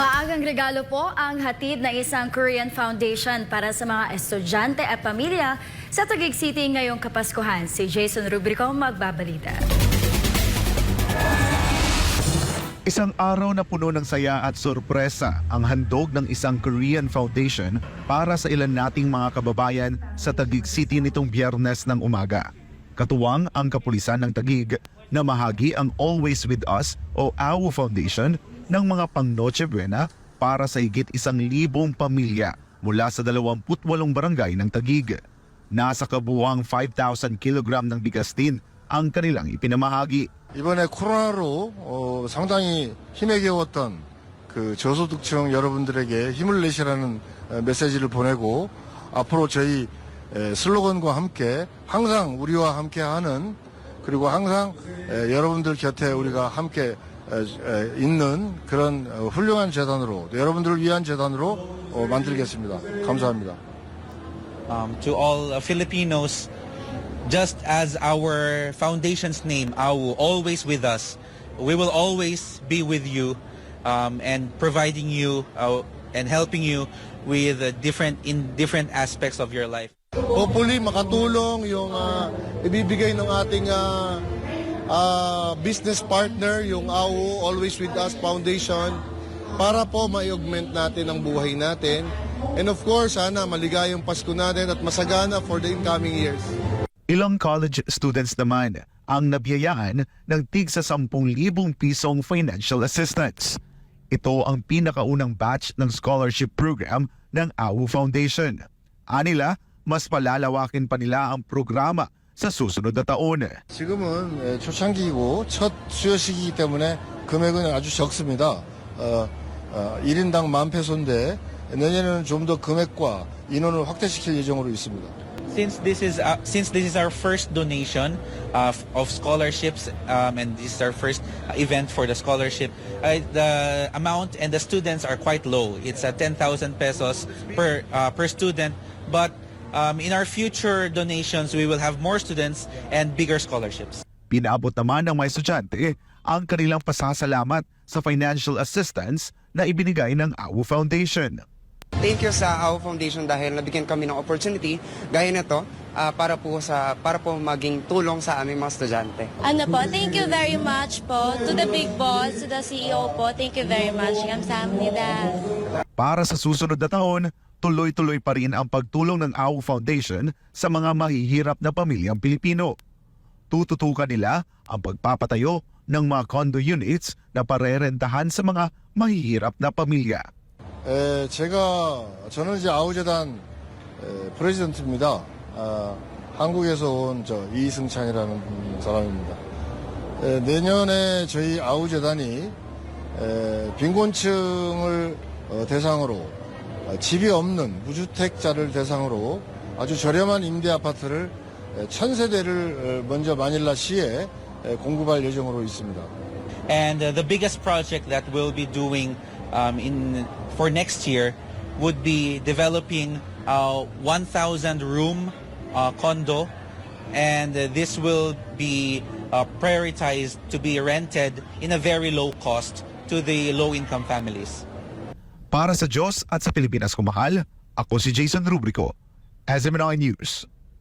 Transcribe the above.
Maagang regalo po ang hatid ng isang Korean Foundation para sa mga estudyante at pamilya sa Taguig City ngayong Kapaskuhan. Si Jason Rubrico magbabalita. Isang araw na puno ng saya at sorpresa ang handog ng isang Korean Foundation para sa ilan nating mga kababayan sa Taguig City nitong biyernes ng umaga. Katuwang ang kapulisan ng Taguig na mahagi ang Always With Us o AWO Foundation ng mga pang Noche Buena para sa higit isang libong pamilya mula sa 28 barangay ng Taguig. Nasa kabuuang 5,000 kilogram ng bigas din ang kanilang ipinamahagi. 이번에 코로나로 어, 상당히 힘에 겨웠던 그 저소득층 여러분들에게 힘을 내시라는 어, 메시지를 보내고 앞으로 저희 에, 슬로건과 함께 항상 우리와 함께하는 그리고 항상 에, 여러분들 곁에 우리가 함께 있는 그런 어, 훌륭한 재단으로 여러분들을 위한 재단으로 어, 만들겠습니다. 감사합니다. um, to all uh, Filipinos, just as our foundation's name, AU, always with us. We will always be with you um, and providing you uh, and helping you with uh, different in different aspects of your life. Hopefully makatulong yung ah, ibibigay ng ating ah, ah, business partner, yung AU Always With Us Foundation para po ma-augment natin ang buhay natin. And of course, sana maligayang Pasko natin at masagana for the incoming years. Ilang college students naman ang nabiyayaan ng tig sa 10,000 pisong financial assistance. Ito ang pinakaunang batch ng scholarship program ng AWU Foundation. Anila, mas palalawakin pa nila ang programa sa susunod na taon. 지금은 예, 초창기이고 첫 수여식이기 때문에 금액은 아주 적습니다. 어, 어, 1인당 만 페소인데 내년에는 좀 더 금액과 인원을 확대시킬 예정으로 있습니다. Since this is uh, since this is our first donation uh, of scholarships um, and this is our first uh, event for the scholarship, uh, the amount and the students are quite low. It's uh, 10,000 pesos per uh, per student, but um, in our future donations, we will have more students and bigger scholarships. Pinaabot naman ng mga estudyante ang kanilang pasasalamat sa financial assistance na ibinigay ng AWU Foundation. Thank you sa AO Foundation dahil nabigyan kami ng opportunity gaya nito ah, para po sa para po maging tulong sa aming mga estudyante. Ano po, thank you very much po to the big boss, to the CEO po. Thank you very much. Kamsahamnida. Para sa susunod na taon, tuloy-tuloy pa rin ang pagtulong ng AWU Foundation sa mga mahihirap na pamilyang Pilipino. Tututukan nila ang pagpapatayo ng mga condo units na parerentahan sa mga mahihirap na pamilya. 에, 제가 저는 이제 아우재단 에, 프레지던트입니다. 아, 한국에서 온 저 이승찬이라는 음, 사람입니다. 에, 내년에 저희 아우재단이 에, 빈곤층을 어, 대상으로 어, 집이 없는 무주택자를 대상으로 아주 저렴한 임대 아파트를 에, 천 세대를 어, 먼저 마닐라 시에 에, 공급할 예정으로 있습니다. And uh, the biggest project that we'll be doing um, in for next year would be developing a 1,000 room uh, condo, and uh, this will be uh, prioritized to be rented in a very low cost to the low income families. Para sa Diyos at sa Pilipinas kumahal, ako si Jason Rubrico, SMNI News.